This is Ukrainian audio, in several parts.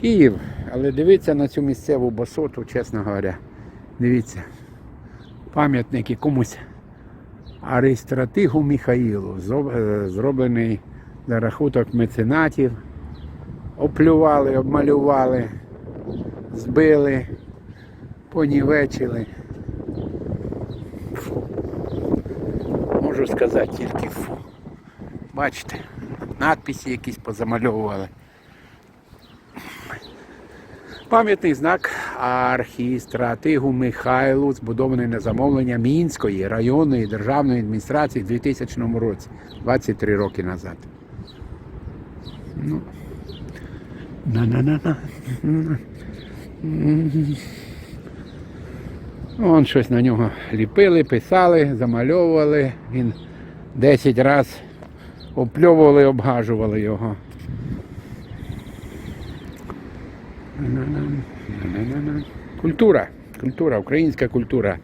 Київ, але дивіться на цю місцеву басоту, чесно говоря. Дивіться. Пам'ятник якомусь Аристратигу Міхаїлу, е, зроблений за рахунок меценатів. Оплювали, обмалювали, збили, понівечили. Фу. Можу сказати тільки фу. Бачите, надписи якісь позамальовували. Пам'ятний знак архістратигу Михайлу, збудований на замовлення Мінської районної державної адміністрації в 2000 році, 23 роки назад. Ну, на-на-на-на. Вон щось на нього ліпили, писали, замальовували. Він 10 разів опльовували, обгажували його. Культура. Культура, українська культура.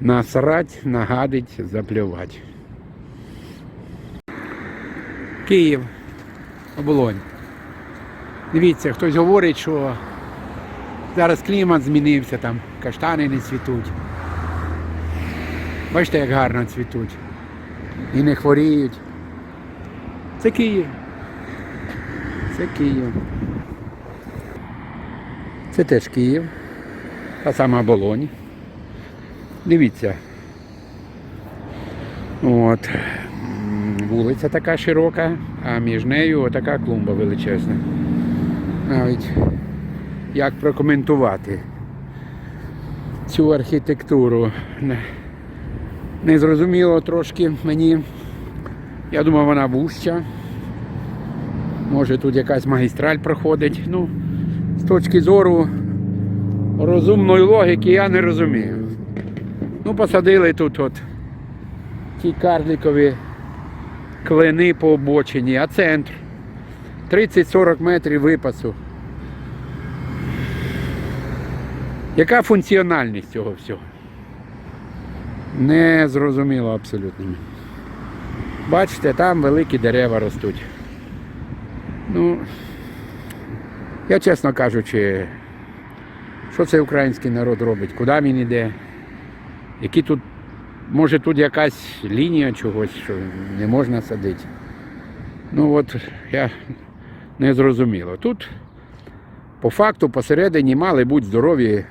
Насрать, нагадить, заплювати. Київ, оболонь. Дивіться, хтось говорить, що зараз клімат змінився, там каштани не цвітуть. Бачите, як гарно цвітуть. І не хворіють. Це Київ. Це Київ. Це теж Київ. Та сама Болонь. Дивіться. От. Вулиця така широка, а між нею така клумба величезна. Навіть як прокоментувати цю архітектуру. Незрозуміло трошки мені. Я думав, вона вуща. Може тут якась магістраль проходить. Ну, з точки зору розумної логіки я не розумію. Ну, посадили тут от ті карликові клини по обочині, а центр 30-40 метрів випасу. Яка функціональність цього всього? Не зрозуміло абсолютно. Бачите, там великі дерева ростуть. Ну, я чесно кажучи, що цей український народ робить, куди він іде, які тут, може тут якась лінія чогось, що не можна садити. Ну от я не зрозуміло. Тут по факту посередині мали бути здорові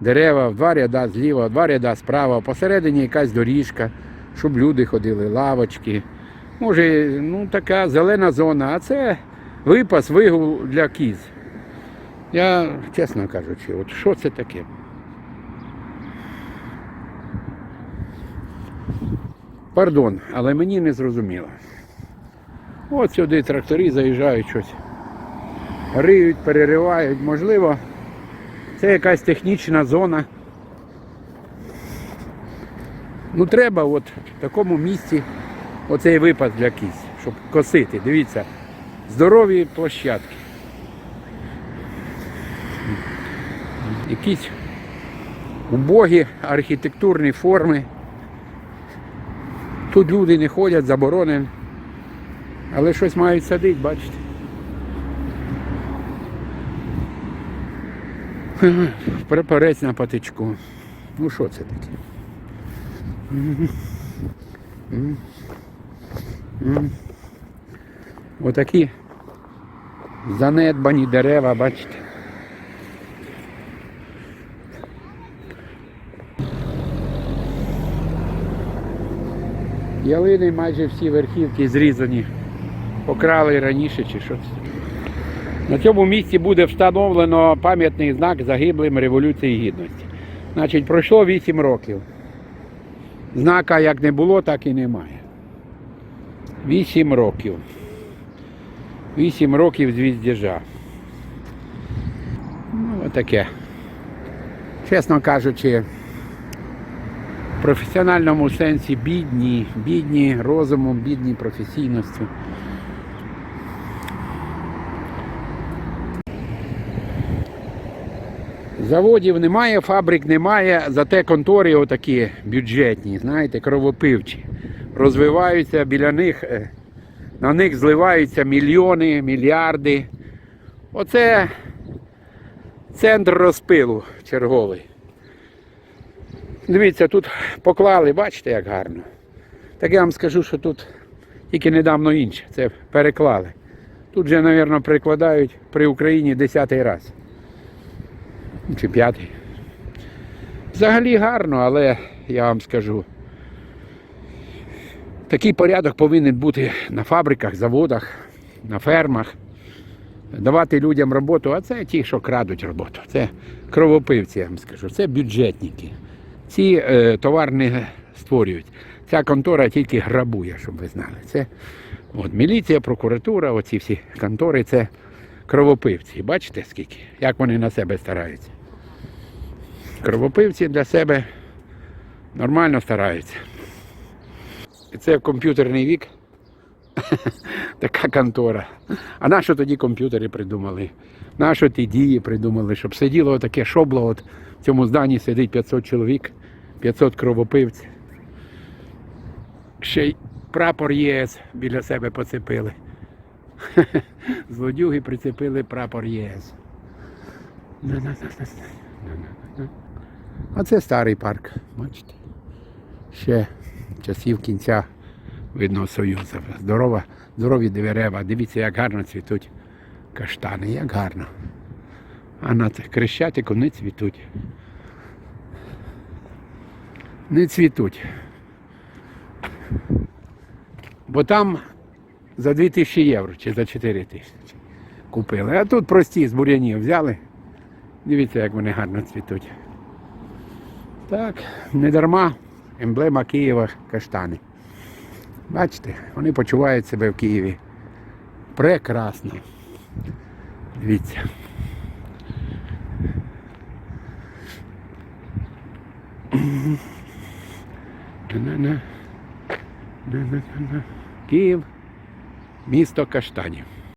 дерева, в два ряда зліва, в два ряда справа, посередині якась доріжка, щоб люди ходили, лавочки. Може, ну така зелена зона, а це випас, вигул для кіз. Я, чесно кажучи, от що це таке? Пардон, але мені не зрозуміло. От сюди трактори заїжджають щось. Риють, переривають. Можливо, це якась технічна зона. Ну треба от в такому місці оцей випад для кіз, щоб косити. Дивіться, здорові площадки. Якісь убогі архітектурні форми. Тут люди не ходять, заборонено. Але щось мають садити, бачите. Прапорець на патичку. Ну що це таке? Мгм. Мгм. Отакі занедбані дерева, бачите. Ялини майже всі верхівки зрізані. Покрали раніше чи що це. На цьому місці буде встановлено пам'ятний знак загиблим Революції Гідності. Значить, пройшло 8 років. Знака як не було, так і немає. 8 років. 8 років звіздяжа. Ну, отаке. Чесно кажучи, в професіональному сенсі бідні, бідні розумом, бідні професійністю. Заводів немає, фабрик немає, зате контори отакі бюджетні, знаєте, кровопивчі. Розвиваються біля них, е, на них зливаються мільйони, мільярди. Оце центр розпилу черговий. Дивіться, тут поклали, бачите, як гарно. Так я вам скажу, що тут тільки недавно інше. Це переклали. Тут же, мабуть, прикладають при Україні десятий раз. Чи п'ятий. Взагалі гарно, але я вам скажу. Такий порядок повинен бути на фабриках, заводах, на фермах. Давати людям роботу, а це ті, що крадуть роботу. Це кровопивці, я вам скажу. Це бюджетники. Ці е, товар не створюють. Ця контора тільки грабує, щоб ви знали. Це от, міліція, прокуратура, оці всі контори це кровопивці. Бачите скільки? Як вони на себе стараються. Кровопивці для себе нормально стараються. І це комп'ютерний вік. Така контора. А нащо тоді комп'ютери придумали? Нащо ті дії придумали, щоб сиділо таке шобло, от в цьому зданні сидить 500 чоловік, 500 кровопивців. Ще й прапор ЄС біля себе поцепили. Злодюги прицепили прапор ЄС. А це старий парк, бачите? Ще часів кінця видно Союзу. Здорова, здорові дерева. Дивіться, як гарно цвітуть каштани, як гарно. А на Крещатику не цвітуть. Не цвітуть. Бо там за 2000 євро чи за 4 тисячі купили. А тут прості з бур'янів взяли. Дивіться, як вони гарно цвітуть. Так, не дарма емблема Києва каштани. Бачите, вони почувають себе в Києві. Прекрасно. Дивіться. Київ, місто каштанів.